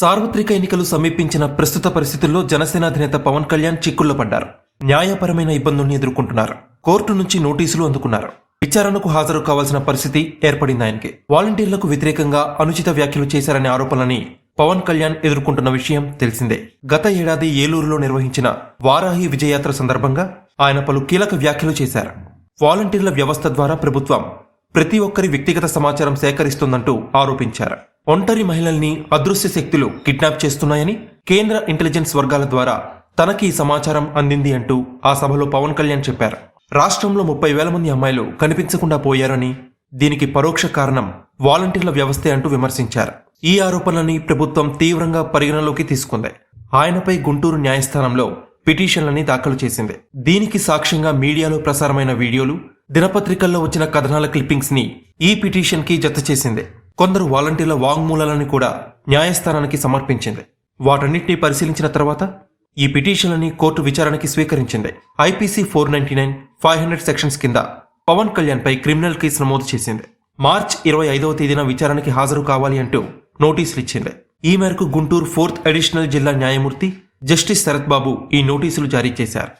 సార్వత్రిక ఎన్నికలు సమీపించిన ప్రస్తుత పరిస్థితుల్లో జనసేన అధినేత పవన్ కళ్యాణ్ చిక్కుల్లో పడ్డారు న్యాయపరమైన ఇబ్బందుల్ని ఎదుర్కొంటున్నారు. కోర్టు నుంచి నోటీసులు అందుకున్నారు. విచారణకు హాజరు కావాల్సిన పరిస్థితి ఏర్పడింది ఆయనకి. వాలంటీర్లకు వ్యతిరేకంగా అనుచిత వ్యాఖ్యలు చేశారనే ఆరోపణలని పవన్ కళ్యాణ్ ఎదుర్కొంటున్న విషయం తెలిసిందే. గత ఏడాది ఏలూరులో నిర్వహించిన వారాహి విజయయాత్ర సందర్భంగా ఆయన పలు కీలక వ్యాఖ్యలు చేశారు. వాలంటీర్ల వ్యవస్థ ద్వారా ప్రభుత్వం ప్రతి ఒక్కరి వ్యక్తిగత సమాచారం సేకరిస్తుందంటూ ఆరోపించారు. ఒంటరి మహిళల్ని అదృశ్య శక్తులు కిడ్నాప్ చేస్తున్నాయని కేంద్ర ఇంటెలిజెన్స్ వర్గాల ద్వారా తనకి ఈ సమాచారం అందింది అంటూ ఆ సభలో పవన్ కళ్యాణ్ చెప్పారు. రాష్ట్రంలో ముప్పై వేల మంది అమ్మాయిలు కనిపించకుండా పోయారని దీనికి పరోక్ష కారణం వాలంటీర్ల వ్యవస్థే అంటూ విమర్శించారు. ఈ ఆరోపణలని ప్రభుత్వం తీవ్రంగా పరిగణలోకి తీసుకుంది. ఆయనపై గుంటూరు న్యాయస్థానంలో పిటిషన్లని దాఖలు చేసింది. దీనికి సాక్ష్యంగా మీడియాలో ప్రసారమైన వీడియోలు దినపత్రికల్లో వచ్చిన కథనాల క్లిప్పింగ్స్ని ఈ పిటిషన్కి జత చేసింది. కొందరు వాలంటీర్ల వాంగ్మూలాలని కూడా న్యాయస్థానానికి సమర్పించింది. వాటన్నిటిని పరిశీలించిన తర్వాత ఈ పిటిషన్లని కోర్టు విచారణకి స్వీకరించింది. IPC four ninety nine five hundred sections కింద పవన్ కళ్యాణ్పై క్రిమినల్ కేసు నమోదు చేసింది. మార్చ్ ఇరవై ఐదవ తేదీన విచారణకి హాజరు కావాలి అంటూ నోటీసులు ఇచ్చింది. ఈ మేరకు గుంటూరు ఫోర్త్ అడిషనల్ జిల్లా న్యాయమూర్తి జస్టిస్ శరత్ బాబు ఈ నోటీసులు జారీ చేశారు.